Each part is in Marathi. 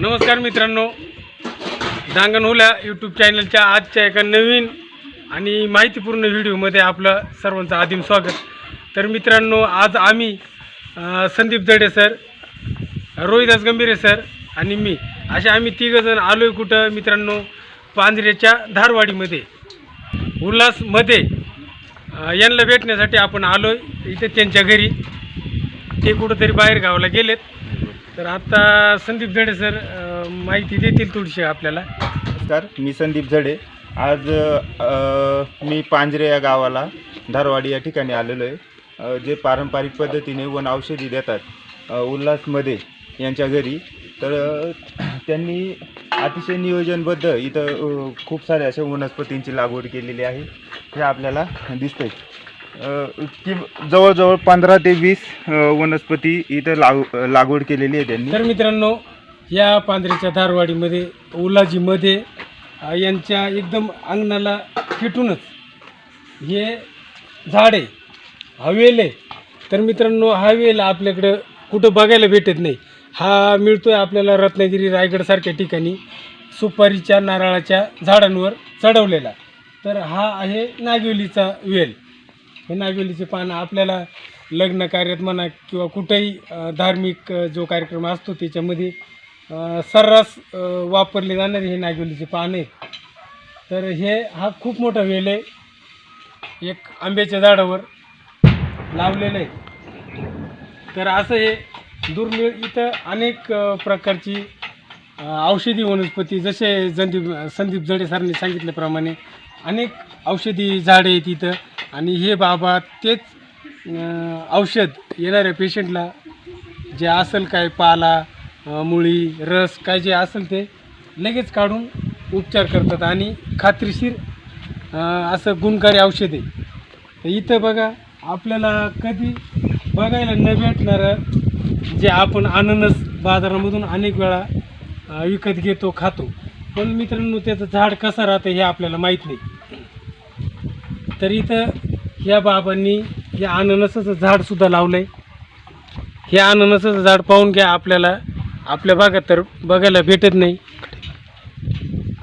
नमस्कार मित्रांनो. दांगणहुल्या यूट्यूब चॅनलच्या आजच्या एका नवीन आणि माहितीपूर्ण व्हिडिओमध्ये आपलं सर्वांचं आदिम स्वागत. तर मित्रांनो आज आम्ही संदीप जडे सर रोहिदास गंभीरे सर आणि मी असे आम्ही तिघंजण आलो आहे कुठं मित्रांनो पांजऱ्याच्या धारवाडीमध्ये. उल्हासमध्ये यांना भेटण्यासाठी आपण आलो आहे इथे त्यांच्या घरी. ते कुठंतरी बाहेर गावाला गेलेत. तर आता संदीप जडे सर माहिती देतील थोडीशी आपल्याला. नमस्कार मी संदीप झडे आज अ, मी पांजरे या गावाला धारवाडी या ठिकाणी आलेलो आहे. अ, जे पारंपरिक पद्धतीने वन औषधी देतात अ, उल्हासमध्ये यांच्या घरी. तर अ, त्यांनी अतिशय नियोजनबद्ध इथं अ, खूप साऱ्या अशा वनस्पतींची लागवड केलेली आहे. हे आपल्याला दिसतंय. आहे की जवळजवळ पंधरा ते वीस वनस्पती इथं लाग लागवड केलेली आहे त्यांनी. तर मित्रांनो या पांढऱ्याच्या धारवाडीमध्ये उलाजीमध्ये यांच्या एकदम अंगणाला फिटूनच हे झाड आहे. आहे. तर मित्रांनो हा वेल आपल्याकडं कुठं बघायला भेटत नाही. हा मिळतोय आपल्याला रत्नागिरी रायगडसारख्या ठिकाणी सुपारीच्या नारळाच्या झाडांवर चढवलेला. तर हा आहे नागवेलीचा वेल. हे नागवेलीचे पानं आपल्याला लग्न कार्यात म्हणा किंवा कुठेही धार्मिक जो कार्यक्रम असतो त्याच्यामध्ये सर्रास वापरले जाणारे हे नागवेलीचे पान आहेत. तर हे हा खूप मोठा वेल आहे. एक आंब्याच्या झाडावर लावलेलं आहे. तर असं हे दुर्मिळ इथं अनेक प्रकारची औषधी वनस्पती जसे संदीप संदीप जडे सरांनी सांगितल्याप्रमाणे अनेक औषधी झाडे आहेत इथं. आणि हे बाबा तेच औषध येणाऱ्या पेशंटला जे असेल काय पाला मुळी रस काय जे असेल ते लगेच काढून उपचार करतात. आणि खात्रीशीर असं गुणकारी औषध आहे. तर इथं बघा आपल्याला कधी बघायला न भेटणारं जे आपण अननस बाजारामधून अनेक वेळा विकत घेतो खातो. पण मित्रांनो त्याचं झाड कसं राहतं हे आपल्याला माहीत नाही. तर इथं या बाबांनी हे अननसाचं झाडसुद्धा लावलं आहे हे अननसाचं झाड पाहून घ्या आपल्याला. आपल्या भागात तर बघायला भेटत नाही.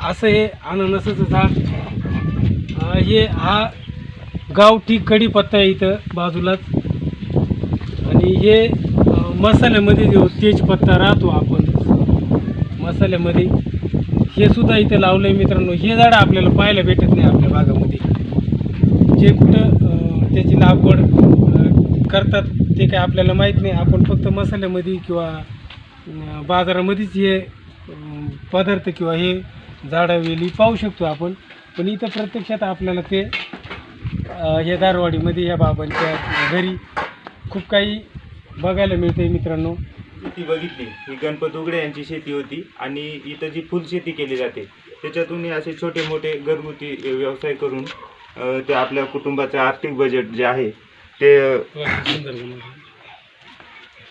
असं हे अननसाचं झाड. हे हा गावठी कढीपत्ता आहे इथं बाजूलाच. आणि हे मसाल्यामध्ये जो तेजपत्ता राहतो आपण मसाल्यामध्ये हे सुद्धा इथं लावलं आहे मित्रांनो. हे झाडं आपल्याला पाहायला भेटत नाही आपल्या भागामध्ये. जे कुठं त्याची लागवड करतात ते काय आपल्याला माहीत नाही. आपण फक्त मसाल्यामध्ये किंवा बाजारामध्येच हे पदार्थ किंवा हे झाडावेली पाहू शकतो आपण. पण इथं प्रत्यक्षात आपल्याला ते या हे दारवाडीमध्ये या बाबांच्या घरी खूप काही बघायला मिळते मित्रांनो. ती बघितली. ही गणपत उघडे यांची शेती होती आणि इथं जी फुलशेती केली जाते त्याच्यातून असे छोटे मोठे घरगुती व्यवसाय करून ते आपल्या कुटुंबाचं आर्थिक बजेट जे आहे ते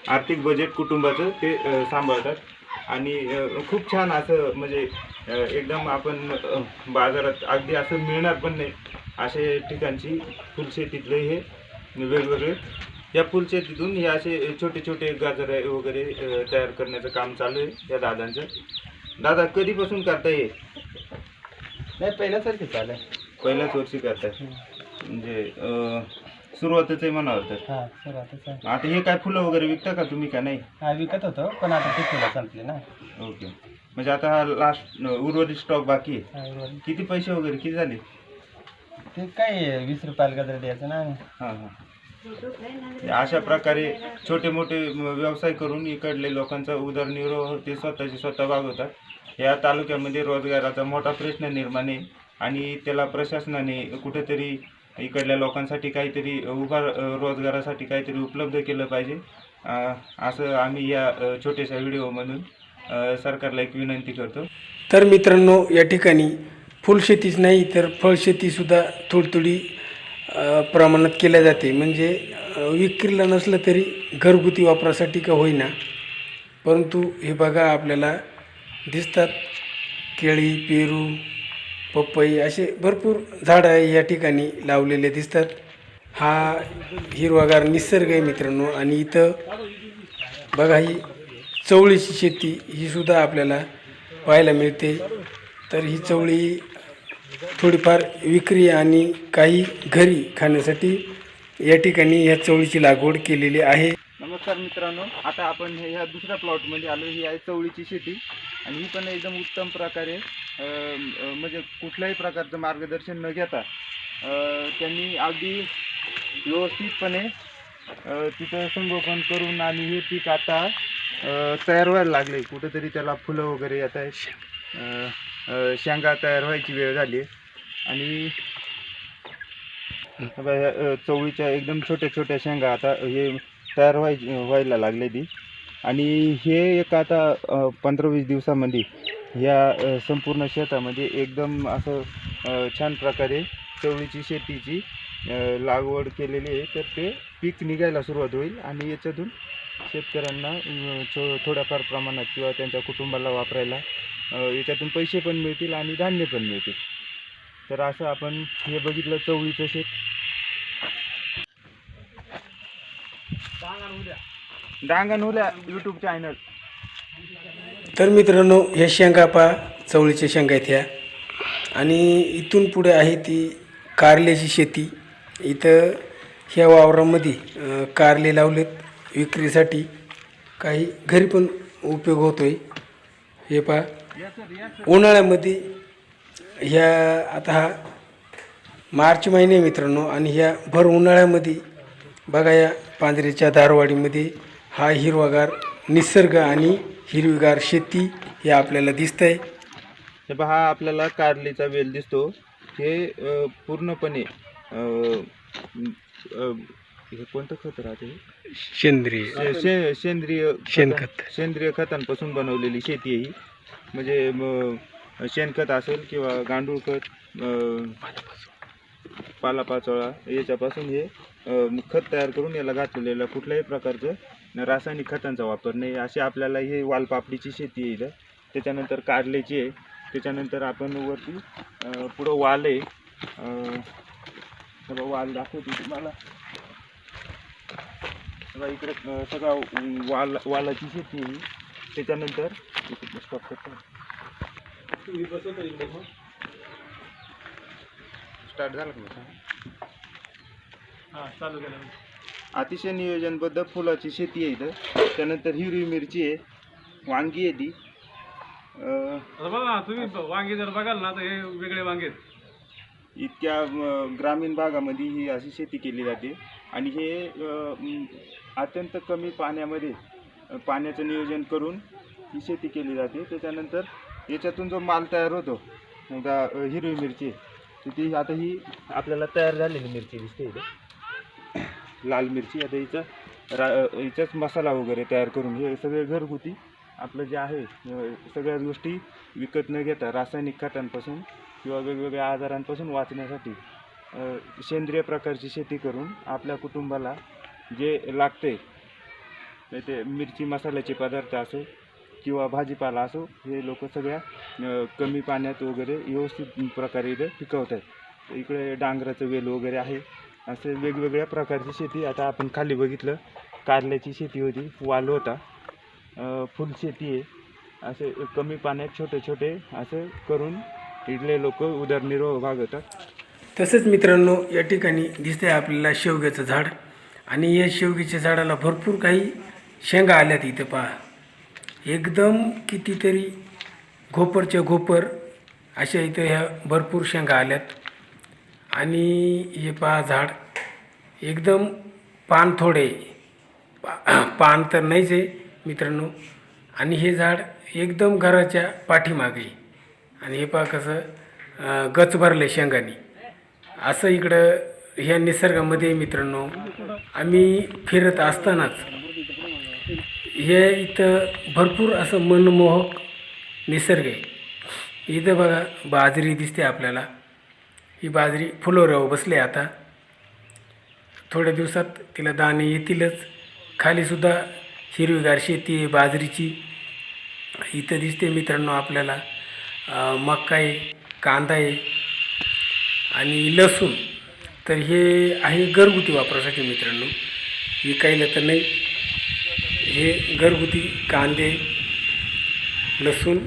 आर्थिक बजेट कुटुंबाचं ते सांभाळतात. आणि खूप छान असं म्हणजे एकदम आपण बाजारात अगदी असं मिळणार पण नाही असे ठिकाणची फुलशेतीतले हे वेगवेगळे. या फुलशेतीतून हे असे छोटे छोटे गाजर वगैरे तयार करण्याचं काम चालू आहे या दादांचं. दादा कधीपासून करता येईल नाही पहिल्यासारखे चालेल पहिल्याच वर्षी करताय म्हणजे सुरुवातच आहे म्हणावं तर. हां आता हे काय फुलं वगैरे विकता का तुम्ही का नाही? हा विकत होतो पण आता ते फुलं संपले ना. ओके. म्हणजे आता हा लास्ट उर्वरित स्टॉक बाकी आहे. हा, बरोबर. किती पैसे वगैरे किती झाले? ते काय वीस रुपयाला गजर द्यायचं ना. हां हां. अशा प्रकारे छोटे मोठे म- व्यवसाय करून इकडले लोकांचा उदरनिर्वाह ते स्वतःचे स्वतः भागवतात. या तालुक्यामध्ये रोजगाराचा मोठा प्रश्न निर्माण आहे. आणि त्याला प्रशासनाने कुठेतरी इकडल्या लोकांसाठी काहीतरी उभा रोजगारासाठी काहीतरी उपलब्ध केलं पाहिजे. असं आम्ही या छोट्याशा व्हिडिओमधून सरकारला एक विनंती करतो. तर मित्रांनो या ठिकाणी फुलशेतीच नाही तर फळशेतीसुद्धा थोडी थोडी प्रमाणात केल्या जाते. म्हणजे विक्रीला नसलं तरी घरगुती वापरासाठी का होईना. परंतु हे बघा आपल्याला दिसतात केळी पेरू पपई असे भरपूर झाडं या ठिकाणी लावलेले दिसतात. हा हिरवागार निसर्ग आहे मित्रांनो आणि इथं बघा ही चवळीची शेती ही सुद्धा आपल्याला पाहायला मिळते. तर ही चवळी थोडीफार विक्री आणि काही घरी खाण्यासाठी या ठिकाणी या चवळीची लागवड केलेली आहे. नमस्कार मित्रांनो आता आपण हे ह्या दुसऱ्या प्लॉटमध्ये आलो. ही आहे चवळीची शेती. आणि ही पण एकदम उत्तम प्रकारे म्हणजे कुठल्याही प्रकारचं मार्गदर्शन न घेता त्यांनी अगदी व्यवस्थितपणे तिथं संगोपन करून आणि हे पीक आता तयार व्हायला लागले. कुठंतरी त्याला फुलं वगैरे आता शेंगा तयार व्हायची वेळ झाली आणि ह्या, चवळीच्या एकदम छोट्या छोट्या शेंगा आता हे तयार व्हाय व्हायला लागले ती. आणि हे एक आता पंधरा वीस दिवसामध्ये ह्या संपूर्ण शेतामध्ये एकदम असं छान प्रकारे चवळीची शेतीची लागवड केलेली आहे. तर ते पीक निघायला सुरुवात होईल आणि याच्यातून शेतकऱ्यांना छो थो थोड्याफार प्रमाणात किंवा त्यांच्या कुटुंबाला वापरायला याच्यातून पैसे पण मिळतील आणि धान्य पण मिळतील. तर असं आपण हे बघितलं चवळीचं शेत. यूट्यूब चॅनल तर मित्रांनो हे शेंगा पा चवळीच्या शेंगा आहेत ह्या. आणि इथून पुढे आहे ती कारल्याची शेती. इथं ह्या वावरामध्ये अं, कारले लावलेत विक्रीसाठी. काही घरी पण उपयोग होतो आहे हे पहा. उन्हाळ्यामध्ये ह्या आता हा मार्च महिने मित्रांनो आणि ह्या भर उन्हाळ्यामध्ये बघा या पांढरीच्या दारवाडीमध्ये हा हिरवागार निसर्ग आणि हिरवीगार शेती हे आपल्याला दिसतंय. हे पहा आपल्याला कारलीचा वेल दिसतो. हे अ, पूर्णपणे अ, म, अ, हे कोणतं खत राहते? सेंद्रिय. शे- शे- सेंद्रिय खतं- शेणखत. सेंद्रिय खतांपासून बनवलेली शेती आहे ही. म्हणजे म, शेणखत असेल किंवा गांडूळ खत अ, पालापाचोळा याच्यापासून हे खत तयार करून याला घातलेलं कुठल्याही प्रकारचं रासायनिक खतांचा वापर नाही. अशी आपल्याला ही वालपापडीची शेती आहे इथं. त्याच्यानंतर कारल्याची आहे. त्याच्यानंतर आपण वरती पुढं वाल आहे. बघा, वाल दाखवतो तुम्हाला. बघा, इकडे सगळा वाल वालाची शेती आहे. त्याच्यानंतर stop करतो. स्टार्ट झालं का मग? अतिशय नियोजनबद्ध फुलाची शेती आहे इथं. त्यानंतर हिरवी मिरची आहे वांगी आहे ती. अं, आता बघा ना तुम्ही वांगे जर बघाल ना तर हे वेगळे वांगे आहेत. इतक्या अं, ग्रामीण भागामध्ये ही अशी शेती केली जाते. आणि हे अं, म, अत्यंत कमी पाण्यामध्ये अं, पाण्याचं नियोजन करून ही शेती केली जाते. त्याच्यानंतर याच्यातून जो माल तयार होतो समजा अं, हिरवी मिरची तर ती आता ही आपल्याला तयार झालेली मिरची दिसते इथे. लाल मिरची आता हिचा रा हिचाच मसाला वगैरे तयार करून हे सगळे घरगुती आपलं जे आहे सगळ्याच सगळ्या गोष्टी विकत न घेता रासायनिक खतांपासून किंवा वेगवेगळ्या आजारांपासून वाचण्यासाठी सेंद्रिय प्रकारची शेती करून आपल्या कुटुंबाला जे लागते ते- ते मिरची मसाल्याचे पदार्थ असो किंवा भाजीपाला असो हे लोक सगळ्या कमी पाण्यात वगैरे व्यवस्थित प्रकारे इथे आहेत इकडे डांगराचं वेल वगैरे आहे असं वेगवेगळ्या प्रकारची शेती आता आपण खाली बघितलं. कारल्याची शेती होती वाल होता. फुलशेती आहे. असे कमी पाण्यात छोटे छोटे असं करून इथले लोक उदरनिर्वाह भागवतात. तसंच मित्रांनो या ठिकाणी दिसतंय आपल्याला शेवग्याचं झाड. आणि या शेवग्याच्या झाडाला भरपूर काही शेंगा आल्यात इथं पहा. एकदम कितीतरी घोपरच्या घोपर अशा इथं ह्या भरपूर शेंगा आल्यात. आणि हे पहा झाड एकदम पान थोडे. पा पान तर नाहीच आहे मित्रांनो. आणि हे झाड एकदम घराच्या पाठीमागे. आणि हे पहा कसं गच भरलं शेंगानी. असं इकडं ह्या निसर्गामध्ये मित्रांनो. आम्ही फिरत असतानाच हे इथं भरपूर असं मनमोहक निसर्ग आहे. इथं बघा बाजरी दिसते आपल्याला. ही बाजरी फुलोऱ्यावर बसली आता. थोड्या दिवसात तिला दाणे येतीलच. खालीसुद्धा हिरवीगार शेती आहे बाजरीची. इथं दिसते मित्रांनो आपल्याला मका आहे कांदा आहे आणि लसूण. तर हे आहे घरगुती वापरासाठी मित्रांनो. विकायला तर नाही. हे घरगुती कांदे लसूण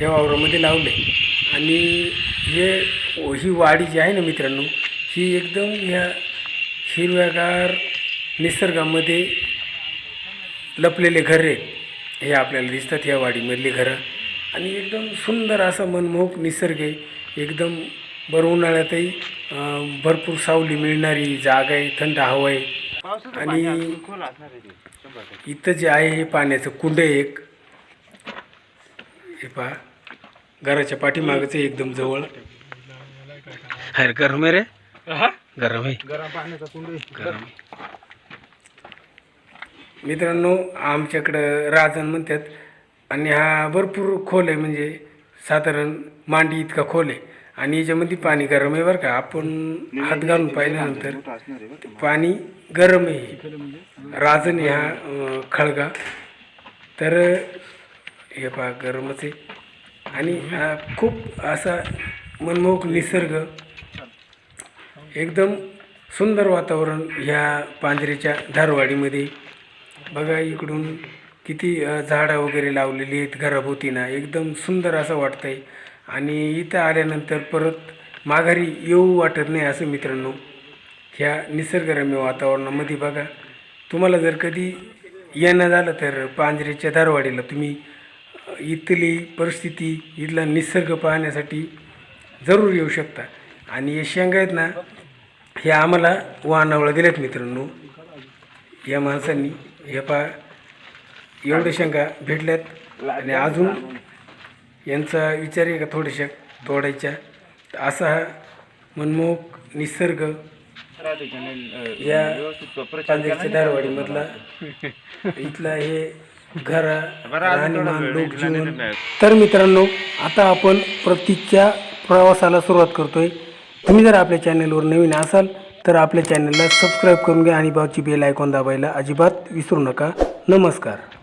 या वावरामध्ये लावले. आणि हे ही वाडी जी आहे ना मित्रांनो ही एकदम ह्या हिरव्यागार निसर्गामध्ये लपलेले घरे हे आपल्याला दिसतात या वाडीमधली घरं. आणि एकदम सुंदर असा मनमोहक निसर्ग आहे. एकदम भर उन्हाळ्यातही भरपूर सावली मिळणारी जागा आहे थंड हवा आहे. आणि इथं जे आहे हे पाण्याचं कुंड आहे एक. हे पहा घराच्या पाठीमागचं एकदम जवळ. हाय गरम आहे रे. गरम आहे. गरम मित्रांनो आमच्याकडं राजन म्हणतात आणि हा भरपूर खोल आहे म्हणजे साधारण मांडी इतका खोल आहे. आणि याच्यामध्ये पाणी गरम आहे बरं का. आपण हात घालून पाहिल्यानंतर पाणी गरम आहे. राजन आहे हा अं, खळगा. तर हे पहा गरमच आहे. आणि हा खूप असा मनमोहक निसर्ग एकदम सुंदर वातावरण ह्या पांजरेच्या धारवाडीमध्ये. बघा इकडून किती झाडं वगैरे लावलेली आहेत घराभोवतीनं. एकदम सुंदर असं वाटतं आहे आणि इथं आल्यानंतर परत माघारी येऊ वाटत नाही असं मित्रांनो. ह्या निसर्गरम्य वातावरणामध्ये बघा. तुम्हाला जर कधी येणं झालं तर पांजरेच्या धारवाडीला तुम्ही इथली परिस्थिती इथला निसर्ग पाहण्यासाठी जरूर येऊ शकता. आणि हे शेंगा आहेत ना हे आम्हाला वाहनावळ दिल्यात मित्रांनो. या माणसांनी हे पा एवढे शंका भेटल्यात आणि अजून यांचा विचार आहे का थोड्याशा तोडायच्या? असा हा मनमोहक निसर्ग या पांजरच्या धारवाडीमधला इथला हे घरा राहणीमान लोकजीवन तर मित्रांनो आता आपण प्रतीकच्या प्रवासाला सुरुवात करतोय. तुम्ही जर आपल्या चॅनलवर नवीन असाल तर आपल्या चॅनलला सबस्क्राईब करून घ्या आणि बाजूची बेल आयकॉन दाबायला अजिबात विसरू नका. नमस्कार.